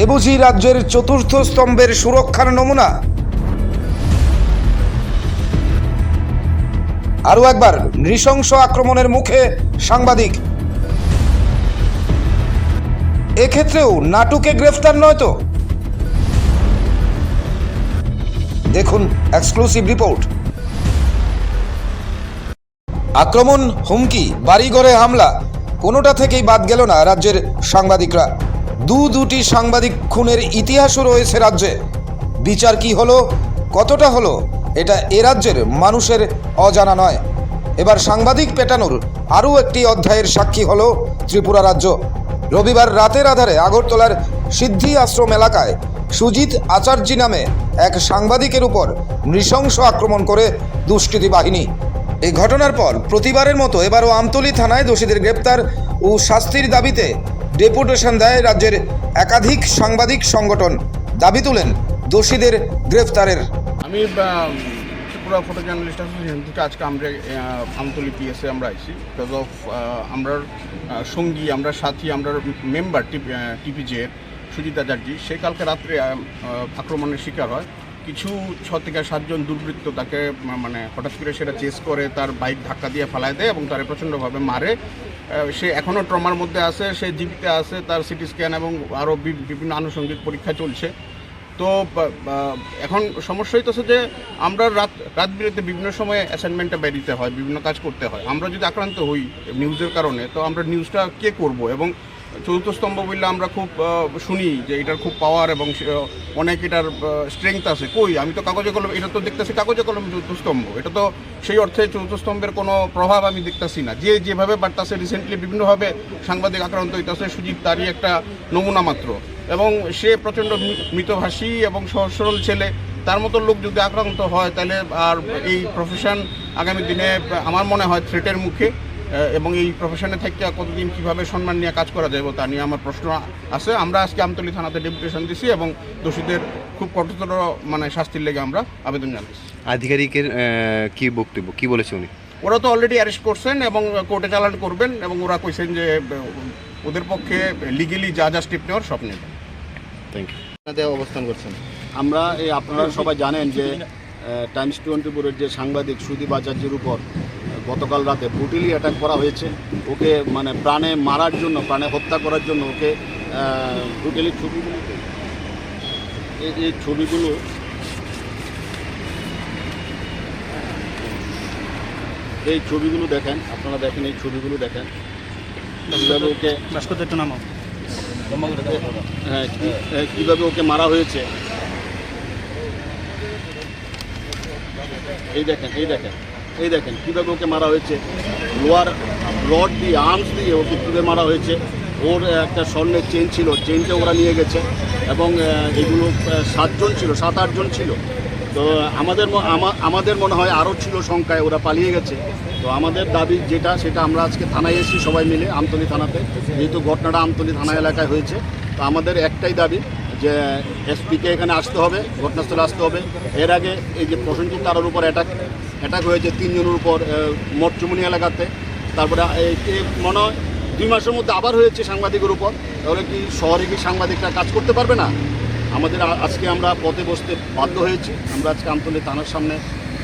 এ রাজ্যের চতুর্থ স্তম্ভের সুরক্ষার নমুনা। আরও একবার, নৃশংস আক্রমণের মুখে সাংবাদিক। এক্ষেত্রেও নাটুকে গ্রেফতার নয় তো? দেখুন এক্সক্লুসিভ রিপোর্ট। আক্রমণ, হুমকি, বাড়িঘরে হামলা, কোনোটা থেকেই বাদ গেল না রাজ্যের সাংবাদিকরা। দু দুটি সাংবাদিক খুনের ইতিহাসও রয়েছে রাজ্যে। বিচার কি হলো, কতটা হলো, এটা এ রাজ্যের মানুষের অজানা নয়। এবার সাংবাদিক পেটানোর আরও একটি অধ্যায়ের সাক্ষী হলো ত্রিপুরা রাজ্য। রবিবার রাতের আধারে আগরতলার সিদ্ধি আশ্রম এলাকায় সুজিত আচার্যি নামে এক সাংবাদিকের উপর নৃশংস আক্রমণ করে দুষ্কৃতী বাহিনী। এই ঘটনার পর প্রতিবারের মতো এবারও আমতলী থানায় দোষীদের গ্রেপ্তার ও শাস্তির দাবিতে ডেপুটেশন দেয় রাজ্যের একাধিক সাংবাদিক সংগঠন দাবি তুলেন দোষীদের গ্রেফতারের। আমি ত্রিপুরা ফটো জার্নালিস্ট অ্যাসোসিয়েশন থেকে আজকে আমরা আমতলি পিএসএ আমরা আইছি। বিকজ অফ আমরা সঙ্গী, আমরা সাথী, আমরা মেম্বার টিপিজে সুজিত আচার্যি সে কালকে রাত্রে আক্রমণের শিকার হয়। কিছু ছ থেকে সাতজন দুর্বৃত্ত তাকে মানে হঠাৎ করে সেটা চেস করে, তার বাইক ধাক্কা দিয়ে ফেলায় দেয় এবং তারা প্রচণ্ডভাবে মারে। সে এখনও ট্রমার মধ্যে আছে, সে জীবিকা আছে, তার সিটি স্ক্যান এবং আরও বিভিন্ন আনুষঙ্গিক পরীক্ষা চলছে। তো এখন সমস্যা হইতেছে যে আমরা রাত রাত বিরেতে বিভিন্ন সময় অ্যাসাইনমেন্টটা বেরিতে হয়, বিভিন্ন কাজ করতে হয়। আমরা যদি আক্রান্ত হই নিউজের কারণে, তো আমরা নিউজটা কে করব এবং চতুর্থ স্তম্ভ বললে আমরা খুব শুনি যে এটার খুব পাওয়ার এবং অনেক এটার স্ট্রেংথ আছে। কই? আমি তো কাগজে কলম, এটা তো দেখতেছি কাগজে কলম চতুর্থ স্তম্ভ। এটা তো সেই অর্থে চতুর্থ স্তম্ভের কোনো প্রভাব আমি দেখতেছি না। যে যেভাবে বাড়তেছে রিসেন্টলি বিভিন্নভাবে সাংবাদিক আক্রান্ত হইতেছে, সুজিত তারই একটা নমুনা মাত্র। এবং সে প্রচণ্ড মিতভাষী এবং সহজ সরল ছেলে। তার মতো লোক যদি আক্রান্ত হয়, তাহলে আর এই প্রফেশন আগামী দিনে, আমার মনে হয় থ্রেটের মুখে। এবং এই প্রফেশনে থেকে কতদিন কীভাবে সম্মান নিয়ে কাজ করা যাবে তা নিয়ে আমার প্রশ্ন আছে। আমরা আজকে আমতলী থানাতে ডেপুটেশন দিছি এবং দোষীদের খুব কঠোরতর মানে শাস্তির লেগে আমরা আবেদন জানাচ্ছি। আধিকারিকের কি বক্তব্য কি বলেছে উনি? ওরা তো অলরেডি অ্যারেস্ট করছেন এবং কোর্টে চালান করবেন এবং ওরা কইছেন যে ওদের পক্ষে লিগেলি যা যা স্টেপ নেওয়ার সব নেবেন। থ্যাংক ইউ আপনাদের অবস্থান করছেন। আমরা এই আপনারা সবাই জানেন যে টাইমস টোয়েন্টি ফোরের যে সাংবাদিক সুদীপ আচার্যের উপর গতকাল রাতে ব্রুটিলি অ্যাটাক করা হয়েছে। ওকে মানে প্রাণে মারার জন্য প্রাণে হত্যা করার জন্য ওকে ব্রুটিলি ছবিগুলো এই ছবিগুলো এই ছবিগুলো দেখেন আপনারা দেখেন এই ছবিগুলো দেখেন। কীভাবে ওকে হ্যাঁ কি- হ্যাঁ, কীভাবে ওকে মারা হয়েছে? এই দেখেন এই দেখেন। এই দেখেন কীভাবে ওকে মারা হয়েছে। লোয়ার রড দিয়ে আর্মস দিয়ে ওকে তুলে মারা হয়েছে। ওর একটা স্বর্ণের চেন ছিল চেনটা ওরা নিয়ে গেছে। এবং এগুলো সাতজন ছিল, সাত আটজন ছিল। তো, আমাদের আমাদের মনে হয় আরও ছিল সংখ্যায়, ওরা পালিয়ে গেছে। তো আমাদের দাবি যেটা, সেটা আমরা আজকে থানায় এসেছি সবাই মিলে, আমতলী থানাতে। যেহেতু ঘটনাটা আমতলী থানা এলাকায় হয়েছে, তো আমাদের একটাই দাবি যে এসপিকে এখানে আসতে হবে, ঘটনাস্থলে আসতে হবে। এর আগে এই যে প্রসেনজিৎ তারার উপর অ্যাটাক অ্যাটাক হয়েছে তিনজনের উপর মঠচুমনি এলাকাতে। তারপরে মনে হয় দুই মাসের মধ্যে আবার হয়েছে সাংবাদিকের উপর। তাহলে কি শহরে কি সাংবাদিকরা কাজ করতে পারবে না? আমাদের আজকে আমরা পথে বসতে বাধ্য হয়েছি। আমরা আজকে আমতলী থানার সামনে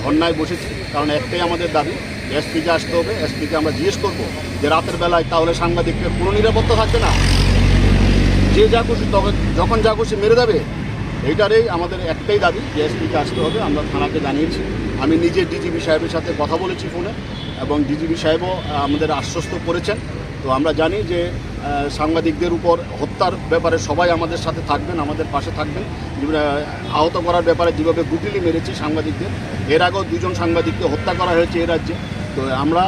ধর্নায় বসেছি। কারণ একটাই আমাদের দাবি এসপিকে আসতে হবে এসপিকে আমরা জিজ্ঞেস করব যে রাতের বেলায় তাহলে সাংবাদিকদের কোনো নিরাপত্তা থাকবে না? যে যা খুশি যখন যা খুশি মেরে দেবে, এইটারই আমাদের একটাই দাবি, যে এসপিকে আসতে হবে। আমরা থানাকে জানিয়েছি। আমি নিজে ডিজিপি সাহেবের সাথে কথা বলেছি ফোনে, এবং ডিজিপি সাহেবও আমাদের আশ্বস্ত করেছেন। তো আমরা জানি যে সাংবাদিকদের উপর হত্যার ব্যাপারে সবাই আমাদের সাথে থাকবেন, আমাদের পাশে থাকবেন। আহত করার ব্যাপারে যেভাবে গুটিলি মেরেছি সাংবাদিকদের, এর আগেও দুজন সাংবাদিককে হত্যা করা হয়েছে এ রাজ্যে। তো আমরা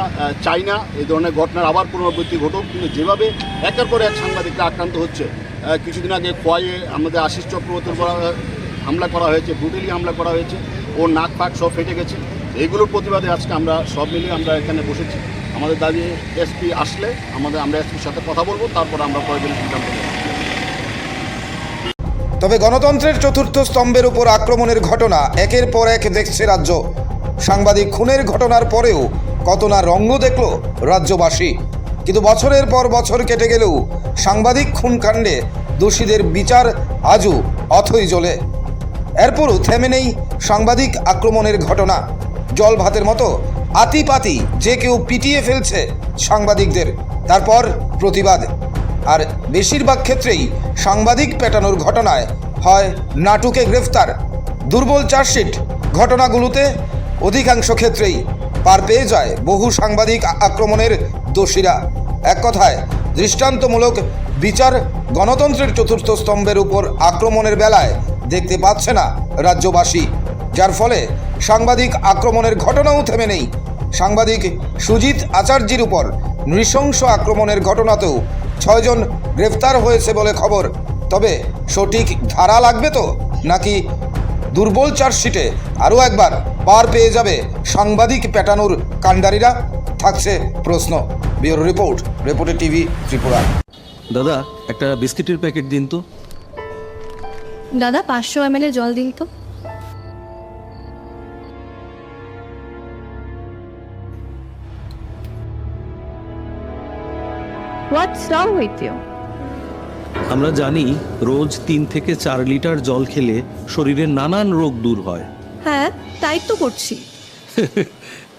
চাই না এই ধরনের ঘটনার আবার পুনরাবৃত্তি ঘটুক, কিন্তু যেভাবে একের পর এক সাংবাদিকরা আক্রান্ত হচ্ছে কিছুদিন আগে খোয়াইয়ে আমাদের আশিস চক্রবর্তীর হামলা করা হয়েছে, ব্রুটেলি হামলা করা হয়েছে। ওর নাক ফাক সব ফেটে গেছে। এইগুলোর প্রতিবাদে আজকে আমরা সব মিলিয়ে আমরা এখানে বসেছি। আমাদের দাবি, এসপি আসলে আমাদের, আমরা এসপির সাথে কথা বলব, তারপর আমরা প্রয়োজনীয় সিদ্ধান্ত নেব। তবে গণতন্ত্রের চতুর্থ স্তম্ভের উপর আক্রমণের ঘটনা একের পর এক দেখছে রাজ্য। সাংবাদিক খুনের ঘটনার পরেও কত না রঙ্গ দেখল রাজ্যবাসী। কিন্তু বছরের পর বছর কেটে গেলেও সাংবাদিক খুন কাণ্ডে দোষীদের বিচার আজও অথই জ্বলে। এরপরও থেমে নেই সাংবাদিক আক্রমণের ঘটনা। জল ভাতের মতো আতিপাতি যে কেউ পিটিয়ে ফেলছে সাংবাদিকদের। তারপর প্রতিবাদ। আর বেশিরভাগ ক্ষেত্রেই সাংবাদিক পেটানোর ঘটনায় হয় নাটুকে গ্রেফতার। দুর্বল চার্জশিট ঘটনাগুলোতে অধিকাংশ ক্ষেত্রেই পার পেয়ে যায় বহু সাংবাদিক আক্রমণের দোষীরা। এক কথায়, দৃষ্টান্তমূলক বিচার গণতন্ত্রের চতুর্থ স্তম্ভের উপর আক্রমণের বেলায় দেখতে পাচ্ছে না রাজ্যবাসী, যার ফলে সাংবাদিক আক্রমণের ঘটনাও থেমে নেই। সাংবাদিক সুজিত আচার্যের উপর নৃশংস আক্রমণের ঘটনাতেও ছয়জন গ্রেফতার হয়েছে বলে খবর। তবে সঠিক ধারা লাগবে তো, নাকি দুর্বল চার্জশিটে আরও একবার পার পেয়ে যাবে সাংবাদিক পেটানোর কাণ্ডারিরা? থাকছে প্রশ্ন। ব্যুরো রিপোর্ট রিপোর্টের টিভি ত্রিপুরা। দাদা একটা বিস্কিটের প্যাকেট দিন তো। দাদা পাঁচশো এম জল দিন তো। হোয়াটস রং উইথ ইউ আমরা জানি রোজ তিন থেকে চার লিটার জল খেলে শরীরের নানান রোগ দূর হয়। হ্যাঁ তাই তো করছি।